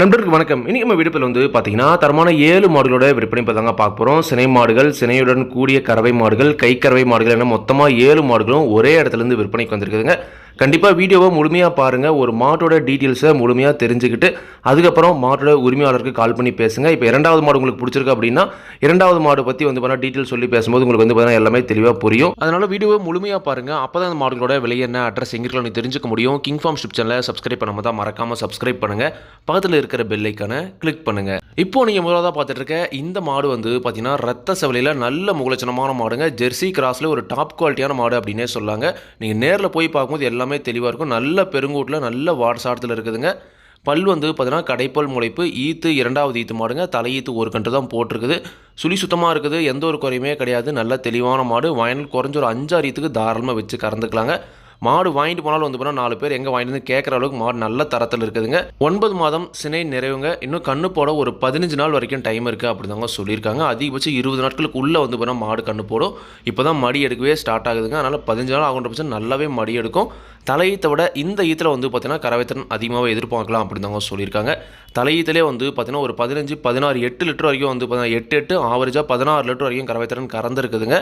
நண்பர்களுக்கு வணக்கம். இன்னைக்கு நம்ம விடுப்பில் வந்து பார்த்தீங்கன்னா தரமான ஏழு மாடுகளோட விற்பனை இப்போ தாங்க பார்க்க போகிறோம் சினை மாடுகள் சினையுடன் கூடிய கறவை மாடுகள் கை கறவை மாடுகள் என மொத்தமாக ஏழு மாடுகளும் ஒரே இடத்துலேருந்து விற்பனைக்கு வந்திருக்குதுங்க. கண்டிப்பாக வீடியோவை முழுமையாக பாருங்கள் ஒரு மாட்டோட டீட்டெயில்ஸை முழுமையாக தெரிஞ்சுக்கிட்டு அதுக்கப்புறம் மாட்டோட உரிமையாளருக்கு கால் பண்ணி பேசுங்க. இப்போ இரண்டாவது மாடு உங்களுக்கு பிடிச்சிருக்கு அப்படின்னா இரண்டாவது மாடு பற்றி வந்து பார்த்தா டீட்டெயில் சொல்லி பேசும்போது உங்களுக்கு வந்து பார்த்தீங்கன்னா எல்லாமே தெளிவாக புரியும். அதனால் வீடியோவை முழுமையாக பாருங்கள் அப்போ தான் அந்த மாடுகளோட விலை என்ன அட்ரஸ் எங்கே இருக்குன்னு தெரிஞ்சுக்க முடியும். கிங் ஃபார்ம் ஷிப் சேனலை சப்ஸ்கிரைப் பண்ணாமல் தான் மறக்காமல் சப்ஸ்கிரைப் பண்ணுங்கள் பக்கத்தில் இருக்கிற பெல் ஐக்கானை கிளிக் பண்ணுங்கள் இப்போ நீங்கள் முதலாக பார்த்துட்டு இருக்க இந்த மாடு வந்து பார்த்தீங்கன்னா ரத்த செவலையில் நல்ல முகலட்சணமான மாடுங்க. ஜெர்சி கிராஸில் ஒரு டாப் குவாலிட்டியான மாடு அப்படின்னே சொல்லாங்க. நீங்கள் நேரில் போய் பார்க்கும்போது எல்லாமே தெளிவாக இருக்கும். நல்ல பெருங்கூட்டில் நல்ல வாட்சாரத்தில் இருக்குதுங்க. பல் வந்து பார்த்தீங்கன்னா கடைப்பல் முளைப்பு ஈத்து இரண்டாவது ஈத்து மாடுங்க. தலையீத்து ஒரு கன்று தான் போட்டிருக்குது. சுழி சுத்தமாக இருக்குது. எந்த ஒரு குறையுமே கிடையாது. நல்ல தெளிவான மாடு. வயல் குறைஞ்ச ஒரு அஞ்சாறு ஈத்துக்கு தாராளமாக வச்சு கறந்துக்கலாங்க. மாடு வாங்கிட்டு போனாலும் வந்து போனால் நாலு பேர் எங்கே வாங்கிட்டு வந்து கேட்குற அளவுக்கு மாடு நல்ல தரத்தில் இருக்குதுங்க. ஒன்பது மாதம் சினை நிறைவுங்க. இன்னும் கண்ணு போட ஒரு பதினஞ்சு நாள் வரைக்கும் டைம் இருக்குது அப்படிதாங்க சொல்லியிருக்காங்க. அதிகபட்சம் இருபது நாட்களுக்கு உள்ளே வந்து போனால் மாடு கண்ணு போடும். இப்போ தான் மடி எடுக்கவே ஸ்டார்ட் ஆகுதுங்க. அதனால் பதினஞ்சு நாள் ஆகுன்ற பட்சம் நல்லாவே மடி எடுக்கும். தலையீத்தை விட இந்த ஈத்தில் வந்து பார்த்தீங்கன்னா கறவைத்திறன் அதிகமாகவே எதிர்பார்க்கலாம் அப்படின்னு தாங்க சொல்லியிருக்காங்க. தலையீத்திலே வந்து பார்த்தீங்கன்னா ஒரு பதினஞ்சு பதினாறு எட்டு லிட்டர் வரைக்கும் வந்து பார்த்தீங்கன்னா எட்டு எட்டு ஆவரேஜாக பதினாறு லிட்டர் வரைக்கும் கரவைத்திறன் கறந்துருக்குதுங்க.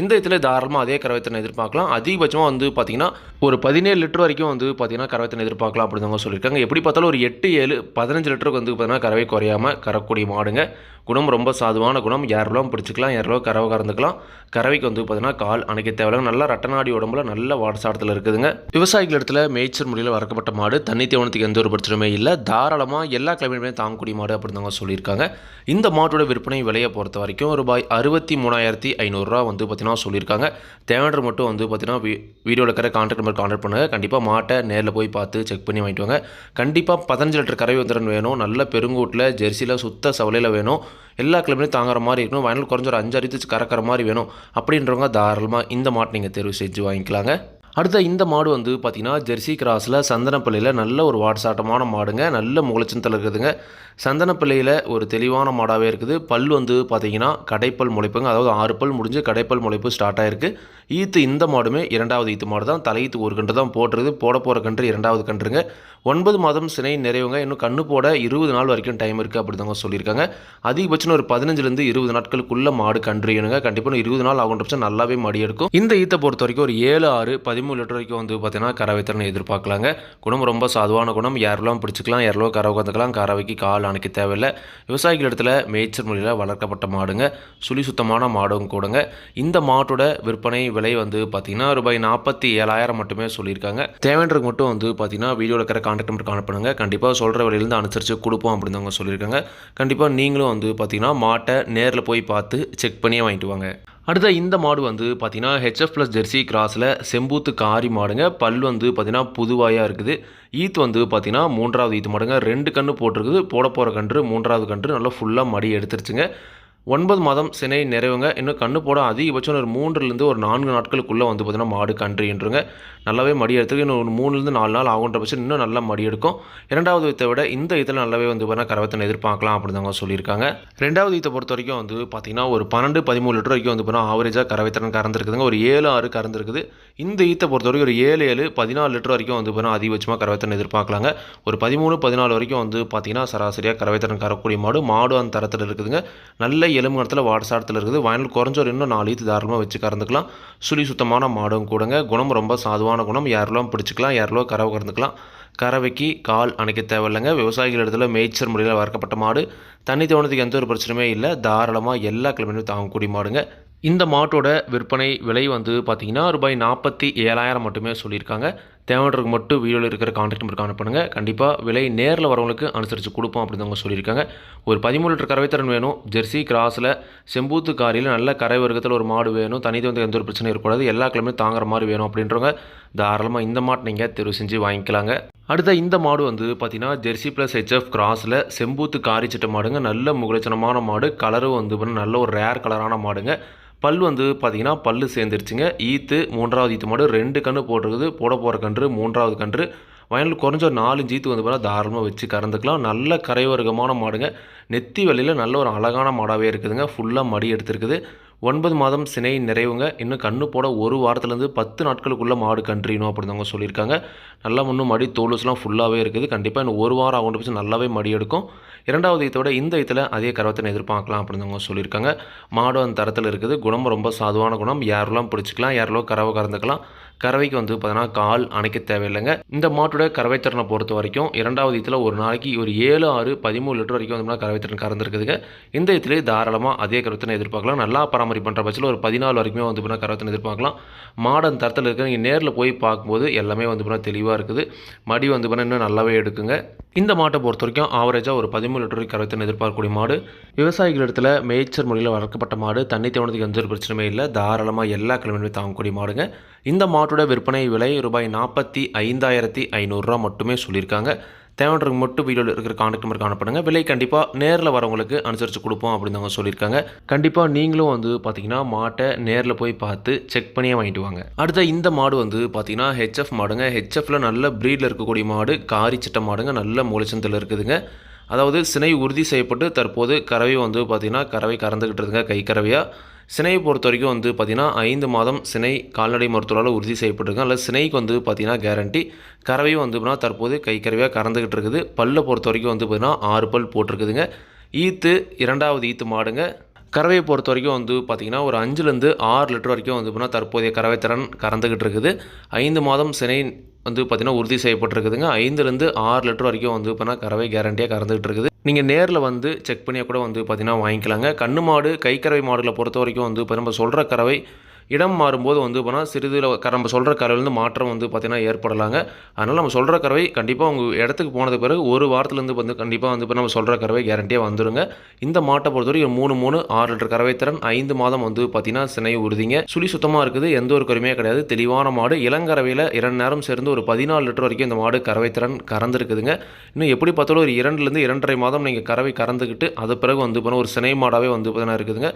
இந்த இதில் தாராளமாக அதே கரவைத்தனை எதிர்பார்க்கலாம். அதிகபட்சமாக வந்து பார்த்தீங்கன்னா ஒரு பதினேழு லிட்டர் வரைக்கும் வந்து பார்த்திங்கன்னா கரவைத்தனை எதிர்பார்க்கலாம் அப்படிதாங்க சொல்லியிருக்காங்க. எப்படி பார்த்தாலும் ஒரு எட்டு ஏழு பதினஞ்சு லிட்டருக்கு வந்து பார்த்திங்கன்னா கறவை குறையாமல் கறக்கூடிய மாடுங்க. குணம் ரொம்ப சாதுவான குணம். யாரெல்லாம் பிடிச்சிக்கலாம் யாரெல்லாம் கறவை கறந்துக்கலாம் கறவைக்கு வந்து பார்த்தீங்கன்னா கால் அணைக்க தேவையில்லை. நல்லா ரட்டநாடி உடம்புல நல்ல வாடசாடத்தில் இருக்குதுங்க. விவசாயிகள் இடத்துல மேய்ச்சல் முறையில் வளர்க்கப்பட்ட மாடு. தண்ணி தேவனத்துக்கு எந்த ஒரு பிரச்சனையுமே இல்லை. தாராளமாக எல்லா கிளைமேட்டுமே தாங்கக்கூடிய மாடு அப்படின்னு சொல்லியிருக்காங்க. இந்த மாட்டோட விற்பனை விலையை பொறுத்த வரைக்கும் ரூபாய் அறுபத்தி மூணாயிரத்தி ஐநூறுரூவா வந்து பார்த்திங்கன்னா சொல்லியிருக்காங்க. தேவையான மட்டும் வந்து பார்த்தீங்கன்னா வீ வீடியோவில் இருக்கிற கான்டாக்ட் நம்பர் கான்டாக்ட் பண்ணுங்கள் கண்டிப்பாக மாட்டை நேரில் போய் பார்த்து செக் பண்ணி வாங்கிட்டு வாங்க. கண்டிப்பாக பதினஞ்சு லிட்டர் கறவை வந்துடன் வேணும். நல்ல பெருங்கூட்டில் ஜெர்சியில் சுத்த சவலையில் வேணும். எல்லா கிளம்பையும் தாங்குற மாதிரி இருக்கணும். வயலில் குறைஞ்ச ஒரு அஞ்சு அரித்து கறக்கிற மாதிரி வேணும். அப்படின்றவங்க தாராளமாக இந்த மாட்டை நீங்கள் தேர்வு செஞ்சு வாங்கிக்கலாங்க. அடுத்த இந்த மாடு வந்து பார்த்தீங்கன்னா ஜெர்சி கிராஸில் சந்தனப்பள்ளியில் நல்ல ஒரு வாட்சாட்டமான மாடுங்க. நல்ல முகலச்சத்தில் இருக்குதுங்க. சந்தனப்பள்ளியில் ஒரு தெளிவான மாடாகவே இருக்குது. பல் வந்து பார்த்தீங்கன்னா கடைப்பல் முளைப்புங்க. அதாவது ஆறு பல் முடிஞ்சு கடைப்பல் முளைப்பு ஸ்டார்ட் ஆகிருக்கு ஈத்து இந்த மாடுமே இரண்டாவது ஈத்து மாடு தான். தலையீத்து ஒரு கன்று தான் போட்டுருது போட போகிற கன்று இரண்டாவது கன்றுங்க. ஒன்பது மாதம் சினை நிறைவுங்க. இன்னும் கண்ணு போட இருபது நாள் வரைக்கும் டைம் இருக்குது அப்படி தாங்க சொல்லியிருக்காங்க. அதிகபட்சம் ஒரு பதினஞ்சுலேருந்து இருபது நாட்களுக்குள்ள மாடு கன்றுணுங்க கண்டிப்பாக இருபது நாள் ஆகுன்ற பட்சம் நல்லாவே மடி எடுக்கும். இந்த ஈத்தை பொறுத்த வரைக்கும் ஒரு ஏழு ஆறு பதிமூணு லிட்டர் வரைக்கும் வந்து பார்த்தீங்கன்னா கறவைத்திறனை எதிர்பார்க்கலாங்க. குணம் ரொம்ப சாதுவான குணம். யாரெல்லாம் பிடிச்சிக்கலாம் யாரெல்லாம் கறவை கற்றுக்கலாம் கறவைக்கு கால் அணைக்க தேவையில்லை. விவசாயிகள் இடத்துல மேய்ச்சல் முறையில் வளர்க்கப்பட்ட மாடுங்க. சுழி சுத்தமான மாடும் கூடங்க. இந்த மாட்டோட விற்பனை விலை வந்து பார்த்தீங்கன்னா ரூபாய் நாற்பத்தி ஏழாயிரம் மட்டுமே சொல்லியிருக்காங்க. தேவைன்றதுக்கு மட்டும் வந்து பார்த்தீங்கன்னா வீடியோவில் இருக்கிற கான்டாக்ட் நம்பர் காணப்படுங்க கண்டிப்பாக சொல்கிற விலையிலேருந்து அனுசரித்து கொடுப்போம் அப்படின்னு அவங்க சொல்லியிருக்காங்க. கண்டிப்பாக நீங்களும் வந்து பார்த்தீங்கன்னா மாட்டை நேரில் போய் பார்த்து செக் பண்ணியே வாங்கிட்டு வாங்க. அடுத்த இந்த மாடு வந்து பார்த்தீங்கன்னா ஹெச்எஃப் ப்ளஸ் ஜெர்சி கிராஸில் செம்பூத்து காரி மாடுங்க. பல் வந்து பார்த்தீங்கன்னா புதுவாயாக இருக்குது. ஈத்து வந்து பார்த்தீங்கன்னா மூன்றாவது ஈத்து மாடுங்க. ரெண்டு கன்று போட்டிருக்குது. போட போகிற கன்று மூன்றாவது கன்று நல்லா ஃபுல்லாக மடி எடுத்துருச்சுங்க. ஒன்பது மாதம் சினை நிறைவுங்க. இன்னும் கண்ணு போட அதிகபட்சம் ஒரு மூன்றுலேருந்து ஒரு நான்கு நாட்களுக்குள்ளே வந்து பார்த்தீங்கன்னா மாடு கன்றுன்றங்க நல்லாவே மடி எடுத்துக்கு இன்னும் ஒரு மூணுலேருந்து நாலு நாள் ஆகுன்ற பட்சம் இன்னும் நல்லா மடி எடுக்கும். இரண்டாவது ஈத்தை விட இந்த ஈத்தில் நல்லாவே வந்து பார்த்தீங்கன்னா கரவத்தனை எதிர்பார்க்கலாம் அப்படின்னு அவங்க சொல்லியிருக்காங்க. ரெண்டாவது ஈத்தை பொறுத்த வரைக்கும் வந்து பார்த்தீங்கன்னா ஒரு பன்னெண்டு பதிமூணு லிட்டர் வரைக்கும் வந்து பார்த்தீங்கன்னா ஆவரேஜாக கரவைத்திறன் கறந்துருக்குதுங்க. ஒரு ஏழு ஆறு கறந்துருக்குது. இந்த ஈத்தை பொறுத்த வரைக்கும் ஒரு ஏழு ஏழு பதினாலு லிட்டர் வரைக்கும் வந்து பார்த்தீங்கன்னா அதிகபட்சமாக கரவைத்திறன் எதிர்பார்க்கலாங்க. ஒரு பதிமூணு பதினாலு வரைக்கும் வந்து பார்த்தீங்கன்னா சராசரியாக கரவைத்திறன் கறக்கூடிய மாடு மாடு அந்த தரத்தில் இருக்குதுங்க. நல்ல எலும்பு இடத்துல வாடசாரத்தில் இருக்குது. வயல் குறைஞ்ச ஒரு இன்னும் நாலு ஈத்து தாராளமாக வச்சு கறந்துக்கலாம். சுழி சுத்தமான மாடும் கூடங்க. குணம் ரொம்ப சாதுவான குணம். யாரெல்லாம் பிடிச்சிக்கலாம் யாரெல்லாம் கறவை கறந்துக்கலாம் கறவைக்கு கால் அணைக்க தேவையில்லைங்க. விவசாயிகள் இடத்துல மேய்ச்சல் முறையில் வளர்க்கப்பட்ட மாடு. தண்ணி தோணத்துக்கு எந்த ஒரு பிரச்சனையுமே இல்லை. தாராளமாக எல்லா கிழமையும் தாங்கக்கூடிய மாடுங்க. இந்த மாட்டோட விற்பனை விலை வந்து பார்த்திங்கன்னா ரூபாய் நாற்பத்தி ஏழாயிரம் மட்டுமே சொல்லியிருக்காங்க. தேவைன்றதுக்கு மட்டும் வீடியோவில் இருக்கிற கான்டாக்ட் நம்பர் காண கண்டிப்பாக விலை நேரில் வரவங்களுக்கு அனுசரித்து கொடுப்போம் அப்படின்னு அவங்க சொல்லியிருக்காங்க. ஒரு பதிமூணு லிட்டர் கறவைத்திறன் வேணும். ஜெர்சி கிராஸில் செம்பூத்து காரியில் நல்ல கரை வர்க்கத்தில் ஒரு மாடு வேணும். தனி வந்து எந்த ஒரு பிரச்சனையும் இருக்கக்கூடாது. எல்லா கிழமையும் தாங்குற மாதிரி வேணும் அப்படின்றவங்க தாராளமாக இந்த மாட்டை நீங்கள் தெரிவு செஞ்சு வாங்கிக்கலாங்க. அடுத்த இந்த மாடு வந்து பார்த்தீங்கன்னா ஜெர்சி ப்ளஸ் ஹெச்எஃப் கிராஸில் செம்பூத்து காரி சிட்ட மாடுங்க. நல்ல முகலட்சணமான மாடு. கலரும் வந்து நல்ல ஒரு ரேர் கலரான மாடுங்க. பல் வந்து பார்த்தீங்கன்னா பல்லு சேர்ந்துருச்சுங்க. ஈத்து மூன்றாவது ஈத்து மாடு ரெண்டு கன்று போட்டிருக்குது. போட போகிற கன்று மூன்றாவது கன்று. வயலில் குறைஞ்ச ஒரு நாலு ஜீத்து வந்து பார்த்தா தாராளமாக வச்சு கறந்துக்கலாம். நல்ல கரைவர்க்கமான மாடுங்க. நெத்தி வழியில் நல்ல ஒரு அழகான மாடாகவே இருக்குதுங்க. ஃபுல்லாக மடி எடுத்துருக்குது. ஒன்பது மாதம் சினை நிறைவுங்க. இன்னும் கண்ணு போட ஒரு வாரத்துலேருந்து பத்து நாட்களுக்குள்ளே மாடு கன்றியணும் அப்படிதாங்க சொல்லியிருக்காங்க. நல்லா இன்னும் மடி தோலுஸ்லாம் ஃபுல்லாகவே இருக்குது. கண்டிப்பாக இன்னும் ஒரு வாரம் ஆகும் பிடிச்சி நல்லாவே மடி எடுக்கும். இரண்டாவது ஈத்தோட இந்த இதில் அதே கரவத்தினை எதிர்பார்க்கலாம் அப்படிதாங்க சொல்லியிருக்காங்க. மாடு அந்த தரத்தில் இருக்குது. குணம் ரொம்ப சாதுவான குணம். யாரெல்லாம் பிடிச்சிக்கலாம் யாரெல்லாம் கறவை கறந்துக்கலாம். கறவைக்கு வந்து பார்த்தீங்கன்னா கால் அணைக்க தேவையில்லைங்க. இந்த மாட்டோட கறவை திறனை பொறுத்த வரைக்கும் இரண்டாவது இதில் ஒரு நாளைக்கு ஒரு ஏழு ஆறு பதிமூணு லிட்டர் வரைக்கும் வந்து கறவை திறன் கறந்துருக்குதுங்க. இந்த இதிலே தாராளமாக அதே கருவத்தினை எதிர்பார்க்கலாம். நல்லா பராமரிப்பு பண்ணுற பட்சத்தில் ஒரு பதினாலு வரைக்குமே வந்து பார்த்தீங்கன்னா கறவத்தினை எதிர்பார்க்கலாம். மாடன் தரத்தில் இருக்க நீங்கள் நேரில் போய் பார்க்கும்போது எல்லாமே வந்து பார்த்தீங்கன்னா தெளிவாக இருக்குது. மடி வந்து பார்த்தீங்கன்னா இன்னும் நல்லாவே எடுக்குங்க. இந்த மாட்டை பொறுத்த வரைக்கும் ஆவரேஜாக ஒரு பதிமூணு லிட்டர் வரைக்கும் எதிர்பார்க்கக்கூடிய மாடு. விவசாயிகள் இடத்துல மேய்ச்சல் முறையில் வளர்க்கப்பட்ட மாடு. தண்ணி தேவனத்துக்கு எந்த ஒரு பிரச்சனையுமே இல்லை. தாராளமாக எல்லா கிழமையுமே தாங்கக்கூடிய மாடுங்க. இந்த மாட்டோட விற்பனை விலை ரூபாய் நாற்பத்தி ஐந்தாயிரத்தி ஐநூறுரூவா மட்டுமே சொல்லியிருக்காங்க. தேவைன்றவங்க மட்டும் வீடியோவில் இருக்கிற கான்டாக்ட் நம்பர் காணப்படுங்க. விலை கண்டிப்பாக நேரில் வரவங்களுக்கு அனுசரித்து கொடுப்போம் அப்படின்னு அவங்க சொல்லியிருக்காங்க. கண்டிப்பாக நீங்களும் வந்து பார்த்தீங்கன்னா மாட்டை நேரில் போய் பார்த்து செக் பண்ணியே வாங்கிட்டு வாங்க. அடுத்த இந்த மாடு வந்து பார்த்தீங்கன்னா ஹெச்எஃப் மாடுங்க. ஹெச்எஃப்ல நல்ல ப்ரீடில் இருக்கக்கூடிய மாடு. காரி சிட்ட மாடுங்க. நல்ல மூலச்சந்தில் இருக்குதுங்க. அதாவது சினை உறுதி செய்யப்பட்டு தற்போது கறவை வந்து பார்த்திங்கன்னா கறவை கறந்துக்கிட்டு இருக்குங்க கை கறவையாக சினையை பொறுத்த வரைக்கும் வந்து பார்த்திங்கன்னா ஐந்து மாதம் சினை கால்நடை மருத்துவரால் உறுதி செய்யப்பட்டிருக்கு அதில் சினைக்கு வந்து பார்த்திங்கன்னா கேரண்டி கறவையும் வந்து பார்த்தீங்கன்னா தற்போது கை கறவையாக கறந்துக்கிட்டு இருக்குது. பல்லை பொறுத்த வரைக்கும் வந்து பார்த்திங்கன்னா ஆறு பல் போட்டிருக்குதுங்க. ஈத்து இரண்டாவது ஈத்து மாடுங்க. கறவையை பொறுத்த வரைக்கும் வந்து பார்த்திங்கன்னா ஒரு அஞ்சுலேருந்து ஆறு லிட்டர் வரைக்கும் வந்து பார்த்தீங்கன்னா தற்போதைய கறவை திறன் கறந்துக்கிட்டு இருக்குது. ஐந்து மாதம் சினை வந்து பார்த்திங்கன்னா உறுதி செய்யப்பட்டிருக்குதுங்க. ஐந்துலேருந்து ஆறு லிட்டர் வரைக்கும் வந்து பார்த்தீங்கன்னா கறவை கேரண்டியாக கறந்துக்கிட்டு இருக்குது. நீங்கள் நேரில் வந்து செக் பண்ணியாக கூட வந்து பார்த்திங்கன்னா வாங்கிக்கலாங்க. கண்ணு மாடு கை கறவை மாடுகளை பொறுத்த வரைக்கும் வந்து இப்போ நம்ம சொல்கிற கறவை இடம் மாறும்போது வந்து போனால் சிறிதில் நம்ம சொல்கிற கறவையிலேருந்து மாற்றம் வந்து பார்த்திங்கன்னா ஏற்படலாங்க. அதனால் நம்ம சொல்கிற கறவை கண்டிப்பாக உங்கள் இடத்துக்கு போனது பிறகு ஒரு வாரத்துலேருந்து வந்து கண்டிப்பாக வந்து இப்போ நம்ம சொல்கிற கறவை கேரண்டியாக வந்துடுங்க இந்த மாட்டை பொறுத்தவரைக்கும் மூணு மூணு ஆறு லிட்டர் கறவை திறன் ஐந்து மாதம் வந்து பார்த்திங்கன்னா சினை உறுதிங்க. சுழி சுத்தமாக இருக்குது எந்த ஒரு கருமையாக கிடையாது. தெளிவான மாடு இளங்கறவையில் இரண்டு நேரம் சேர்ந்து ஒரு பதினாலு லிட்டர் வரைக்கும் இந்த மாடு கறவை திறன் கறந்துருக்குதுங்க. இன்னும் எப்படி பார்த்தாலும் ஒரு இரண்டுலேருந்து இரண்டரை மாதம் நீங்கள் கறவை கறந்துக்கிட்டு அது பிறகு வந்து போனால் ஒரு சினை மாடாகவே வந்து பார்த்தீங்கன்னா இருக்குதுங்க.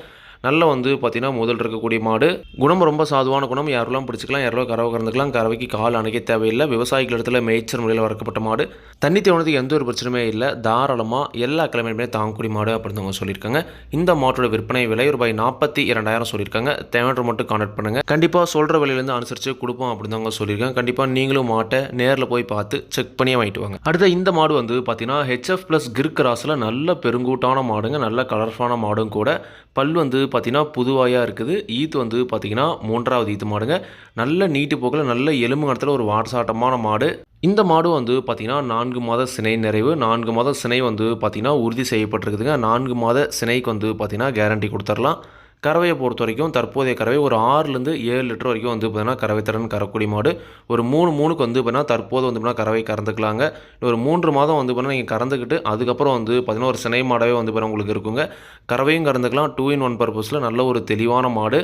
நல்ல வந்து பார்த்தீங்கன்னா முதல் இருக்கக்கூடிய மாடு. குணம் ரொம்ப சாதுவான குணம். யாரெல்லாம் பிடிச்சிக்கலாம் யாரெல்லாம் கறவை கறந்துக்கலாம் கறவைக்கு கால் அணைக்க தேவையில்லை. விவசாயிகள் இடத்துல மேய்ச்சல் முறையில் வளர்க்கப்பட்ட மாடு. தண்ணி தேவனத்துக்கு எந்த ஒரு பிரச்சனையுமே இல்லை. தாராளமாக எல்லா கிழமையுமே தாங்கக்கூடிய மாடு அப்படின்னு அவங்க சொல்லியிருக்காங்க. இந்த மாட்டோட விற்பனை விலை ரூபாய் நாற்பத்தி இரண்டாயிரம் சொல்லியிருக்காங்க. தேவையான மட்டும் கான்டாக்ட் பண்ணுங்க. கண்டிப்பாக சொல்கிற விலையிலேருந்து அனுசரித்து கொடுப்போம் அப்படின்னு அவங்க சொல்லியிருக்காங்க. கண்டிப்பாக நீங்களும் மாட்டை நேரில் போய் பார்த்து செக் பண்ணியே வாங்கிட்டு வாங்க. அடுத்த இந்த மாடு வந்து பார்த்தீங்கன்னா ஹெச்எஃப் ப்ளஸ் கிர்க் ராஸில் நல்ல பெருங்கூட்டான மாடுங்க. நல்ல கலர்ஃபான மாடும் கூட. பல் வந்து பார்த்தீங்கன்னா புதுவாயாக இருக்குது. ஈத்து வந்து பார்த்தீங்கன்னா மூன்றாவது ஈத்து மாடுங்க. நல்ல நீட்டு போக்கில் நல்ல எலும்பு கடத்தில் ஒரு வாட்சாட்டமான மாடு. இந்த மாடு வந்து பார்த்திங்கன்னா நான்கு மாத சினை நிறைவு. நான்கு மாத சினை வந்து பார்த்திங்கன்னா உறுதி செய்யப்பட்டிருக்குதுங்க. நான்கு மாத சினைக்கு வந்து பார்த்திங்கன்னா கேரண்டி கொடுத்துர்லாம். கறவையை பொறுத்த வரைக்கும் தற்போதைய கறவை ஒரு ஆறுலேருந்து ஏழு லிட்டர் வரைக்கும் வந்து பார்த்தீங்கன்னா கறவை திறன் கறக்கூடிய மாடு. ஒரு மூணு மூணுக்கு வந்து பார்த்தீங்கன்னா தற்போது வந்து பார்த்தீங்கன்னா கறவை கறந்துக்கலாங்க. ஒரு மூன்று மாதம் வந்து பார்த்தீங்கன்னா நீங்கள் கறந்துக்கிட்டு அதுக்கப்புறம் வந்து பார்த்தீங்கன்னா ஒரு சினை மாடவே வந்து பார்த்தீங்கன்னா உங்களுக்கு இருக்குங்க. கறவையும் கறந்துக்கலாம். டூ இன் ஒன் பர்பஸில் நல்ல ஒரு தெளிவான மாடு.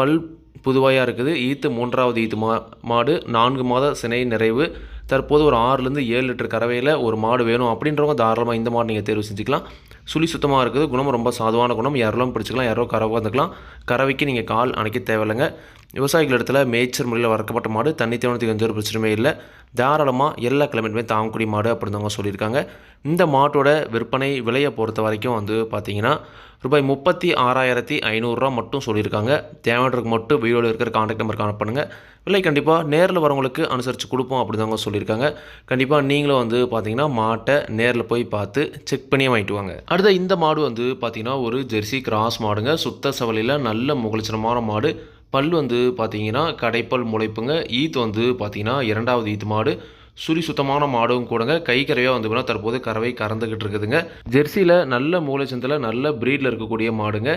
பல் புதுவாயாக இருக்குது. ஈத்து மூன்றாவது ஈத்து மா மாடு. நான்கு மாத சினை நிறைவு. தற்போது ஒரு ஆறுலேருந்து ஏழு லிட்டர் கறவையில் ஒரு மாடு வேணும் அப்படின்றவங்க தாராளமாக இந்த மாடு நீங்கள் தேர்வு செஞ்சுக்கலாம். சுழி சுத்தமாக இருக்குது குணம் ரொம்ப சாதுவான குணம். யாரெல்லாம் பிடிச்சிக்கலாம் யாரோ கறவை வந்துக்கலாம். கறவைக்கு நீங்கள் கால் அணைக்க தேவையில்லைங்க. விவசாயிகள் இடத்துல மேய்ச்சல் முறையில் வளர்க்கப்பட்ட மாடு தண்ணி தேவனத்துக்கு எந்த ஒரு பிரச்சனையுமே இல்லை. தாராளமாக எல்லா கிளைமேட்டுமே தாங்கக்கூடிய மாடு அப்படின்னு அவங்க சொல்லியிருக்காங்க. இந்த மாட்டோட விற்பனை விலையை பொறுத்த வரைக்கும் வந்து பார்த்தீங்கன்னா ரூபாய் முப்பத்தி ஆறாயிரத்தி ஐநூறுரூவா மட்டும் சொல்லியிருக்காங்க. தேவையானதுக்கு மட்டும் வீடியோவில் இருக்கிற காண்டாக்ட் நம்பர் காண பண்ணுங்கள் விலை கண்டிப்பாக நேரில் வரவங்களுக்கு அனுசரித்து கொடுப்போம் அப்படின்னு அவங்க சொல்லியிருக்காங்க. கண்டிப்பாக நீங்களும் வந்து பார்த்தீங்கன்னா மாட்டை நேரில் போய் பார்த்து செக் பண்ணியே வாங்கிட்டு வாங்க. அடுத்த இந்த மாடு வந்து பார்த்தீங்கன்னா ஒரு ஜெர்சி கிராஸ் மாடுங்க. சுத்த சவலியில் நல்ல முகலட்சணமான மாடு. பல் வந்து பார்த்தீங்கன்னா கடைப்பல் முளைப்புங்க. ஈத் வந்து பார்த்தீங்கன்னா இரண்டாவது ஈத் மாடு. சுரி சுத்தமான மாடும் கூடங்க. கை கறவையாக வந்து தற்போது கறவை கறந்துக்கிட்டு இருக்குதுங்க. ஜெர்சியில் நல்ல மூளைச்சந்தில் நல்ல ப்ரீடில் இருக்கக்கூடிய மாடுங்க.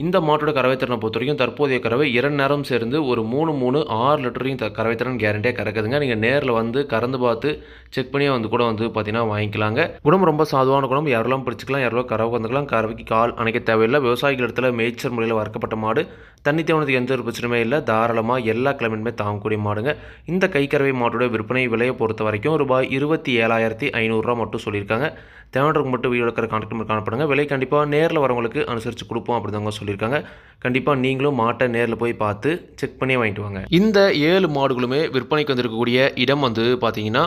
இந்த மாட்டோட கறவைத்திறனை பொறுத்த வரைக்கும் தற்போதைய கறவை இரண்டு நேரம் சேர்ந்து ஒரு மூணு மூணு ஆறு லிட்டரையும் த கறவைத்திறன் கேரண்டியாக கறக்குதுங்க. நீங்கள் நேரில் வந்து கறந்து பார்த்து செக் பண்ணியே வந்து கூட வந்து பார்த்தீங்கன்னா வாங்கிக்கலாங்க. குணம் ரொம்ப சாதுவான குணம். யாரெல்லாம் பிடிச்சிக்கலாம் யாரெல்லாம் கறவை வந்துக்கலாம் கறவைக்கு கால் அணைக்க தேவையில்லை. விவசாயிகள் இடத்துல மேய்ச்சல் முறையில் வறுக்கப்பட்ட மாடு தண்ணி தேவனத்துக்கு எந்த ஒரு பிரச்சனையுமே இல்லை. தாராளமாக எல்லா கிழமையுமே தாங்கக்கூடிய மாடுங்க. இந்த கைக்கறவை மாட்டோட விற்பனை விலையை பொறுத்த வரைக்கும் ரூபாய் இருபத்தி ஏழாயிரத்தி ஐநூறுரூவா மட்டும் சொல்லியிருக்காங்க. தேவையானவருக்கு மட்டும் வீடியோ இருக்கிற கான்டாக்ட் நம்பர் காணப்படுங்க. விலை கண்டிப்பாக நேரில் வரவங்களுக்கு அனுசரித்து கொடுப்போம் அப்படிதாங்க சொல்லியிருக்காங்க. கண்டிப்பாக நீங்களும் மாட்டை நேரில் போய் பார்த்து செக் பண்ணி வாங்கிட்டு வாங்க. இந்த ஏழு மாடுகளுமே விற்பனைக்கு வந்திருக்கக்கூடிய இடம் வந்து பார்த்தீங்கன்னா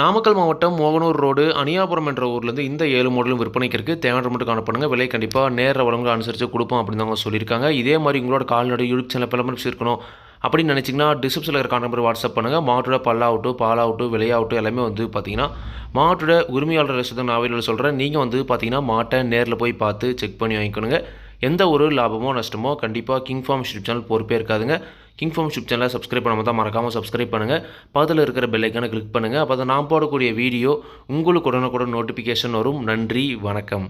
நாமக்கல் மாவட்டம் மோகனூர் ரோடு அணியாபுரம் என்ற ஊர்லேருந்து இந்த ஏழு மாடலும் விற்பனைக்கு இருக்குது தேவையான மட்டும் காணப்படுங்க. விலை கண்டிப்பாக நேர வளங்களை அனுசரித்து கொடுப்போம் அப்படின்னு அவங்க சொல்லியிருக்காங்க. இதே மாதிரி உங்களோட கால்நடை யூடியூப் சேனல் பிளம்பர்ஸ் இருக்கணும் அப்படின்னு நினச்சிங்கன்னா டிஸ்கிரிப்ஷனில் இருக்க நம்பர் வாட்ஸ்அப் பண்ணுங்கள் மாட்டோட பல்லாகட்டும் பாலாகட்டும் விலையாகட்டும் எல்லாமே வந்து பார்த்தீங்கன்னா மாட்டோட உரிமையாளர் லிஸ்ட்டு நான் அவையில் சொல்கிறேன் நீங்கள் வந்து பார்த்தீங்கன்னா மாட்டை நேரில் போய் பார்த்து செக் பண்ணி வாங்கிக்கணுங்க. எந்த ஒரு லாபமோ நஷ்டமோ கண்டிப்பாக கிங் ஃபார்ம் யூடியூப் சேனல் பொறுப்பே இருக்காதுங்க. கிங் ஃபார்ம் யூடியூப் சேனலை சப்ஸ்கிரைப் பண்ணாமல் தான் மறக்காமல் சப்ஸ்கிரைப் பண்ணுங்கள் பக்கத்தில் இருக்கிற பெல்லைக்கான கிளிக் பண்ணுங்கள் அப்போ தான் நான் போடக்கூடிய வீடியோ உங்களுக்கு உடனுக்குடன் நோட்டிஃபிகேஷன் வரும். நன்றி வணக்கம்.